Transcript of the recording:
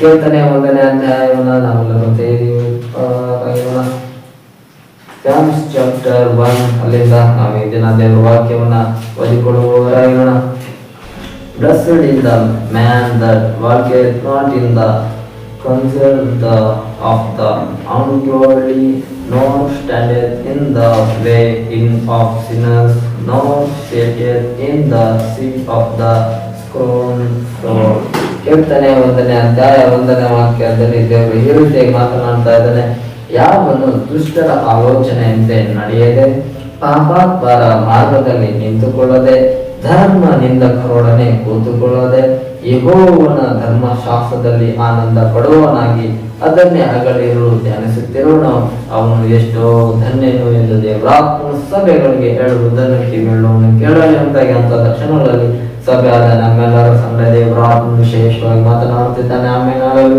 ಕೀರ್ತನೆ ಒಂದನೇ ಅಧ್ಯಾಯವನ್ನ ನಾವೆಲ್ಲರೂ ಸೇರಿ ಆ, ಕಲಿಯೋಣ ಜಾಮ್ಸ್ ಚಾಪ್ಟರ್ ಒನ್ ಅಲ್ಲಿಂದ ನಾವು ಈ ದಿನ ದೇವರ ವಾಕ್ಯವನ್ನ ಓದಿಕೊಳ್ಳುವವರಾಗಿರೋಣ Blessed is the man that walketh not in the counsel the, of the ungodly, nor standeth in the way in of sinners, nor sitteth in the seat of the scornful. ಕೀರ್ತನೆ ಒಂದನೇ ಅಧ್ಯಾಯ ಒಂದನೇ ವಾಕ್ಯದಲ್ಲಿ ದೇವರು ಈ ರೀತಿಯಾಗಿ ಮಾತನಾಡ್ತಾ ಇದ್ದಾನೆ, ಯಾವನು ದುಷ್ಟರ ಆಲೋಚನೆಯಂತೆ ನಡೆಯದೆ, ಪಾಪಾತ್ಮರ ಮಾರ್ಗದಲ್ಲಿ ನಿಂತುಕೊಳ್ಳದೆ ಧರ್ಮ ನಿಂದಕರೊಡನೆ ಕೂತುಕೊಳ್ಳದೆ, ಯಹೋವನ ಧರ್ಮಶಾಸ್ತ್ರದಲ್ಲಿ ಆನಂದ ಪಡುವನಾಗಿ ಅದನ್ನೇ ಹಗಲಿರು ಧ್ಯಾನಿಸುತ್ತಿರೋಣ ಅವನು ಎಷ್ಟೋ ಧನ್ಯನು ಎಂದು ದೇವರಾತ್ಮ ಸಭೆಗಳಿಗೆ ಹೇಳುವುದನ್ನು ಕಿವಿಯುಳ್ಳವನು ಕೇಳಲಿ ಅಂತ ಕ್ಷಣಗಳಲ್ಲಿ ಸಭೆ ಆದ ನಮ್ಮೆಲ್ಲರ ಸಂಘ ದೇವರಾತ್ಮ ವಿಶೇಷವಾಗಿ ಮಾತನಾಡುತ್ತಿದ್ದಾನೆ ಆಮೇಲೆ